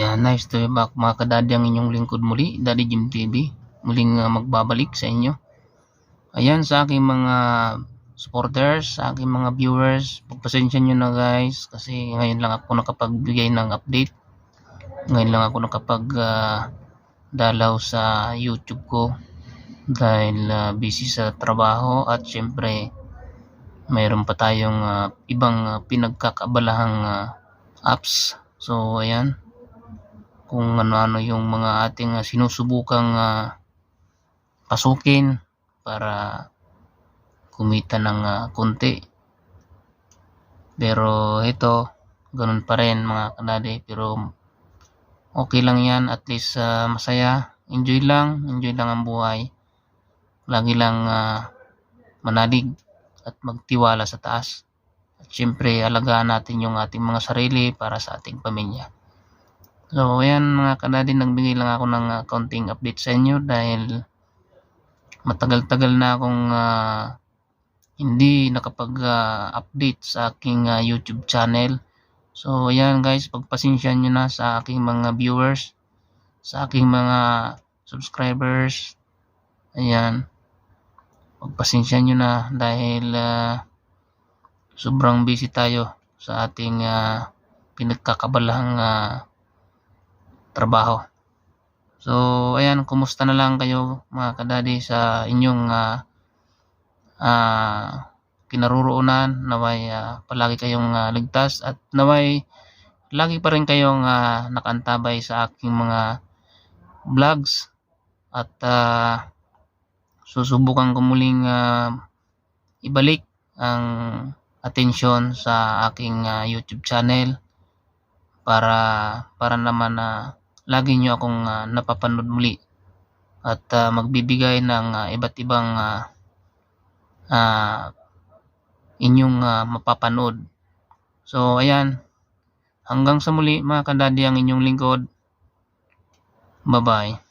Nice to be back mga kadadi ang inyong lingkod muli, Daddy Jim TV. Muling uh, magbabalik sa inyo. Ayan sa aking mga supporters, sa aking mga viewers, pagpasensya nyo na guys kasi ngayon lang ako nakapagbigay ng update. Ngayon lang ako nakapag uh, dalaw sa YouTube ko dahil uh, busy sa trabaho at syempre mayroon pa tayong uh, ibang uh, pinagkakabalahang uh, apps. So ayan, kung ano-ano yung mga ating uh, sinusubukang uh, pasukin para kumita ng uh, konti. Pero ito, ganun pa rin mga kanade. Pero okay lang yan, at least uh, masaya. Enjoy lang, enjoy lang ang buhay. Lagi lang uh, manalig at magtiwala sa taas. At syempre, alagaan natin yung ating mga sarili para sa ating pamilya. So, ayan mga kanadi, nagbigay lang ako ng uh, counting update sa inyo dahil matagal-tagal na akong uh, hindi nakapag-update uh, sa aking uh, YouTube channel. So, ayan guys, pagpasensya nyo na sa aking mga viewers, sa aking mga subscribers. Ayan, pagpasensya nyo na dahil uh, sobrang busy tayo sa ating uh, pinagkakabalahang uh, trabaho. So, ayan, kumusta na lang kayo mga kadadi sa inyong uh, uh, kinaroroonan. Naway uh, palagi kayong uh, ligtas at naway lagi pa rin kayong uh, nakantabay sa aking mga vlogs at uh, susubukan ko muling uh, ibalik ang atensyon sa aking uh, YouTube channel para para naman na uh, lagi nyo akong uh, napapanood muli at uh, magbibigay ng uh, iba't ibang uh, uh, inyong uh, mapapanood. So, ayan. Hanggang sa muli mga kadadi ang inyong lingkod. Bye-bye.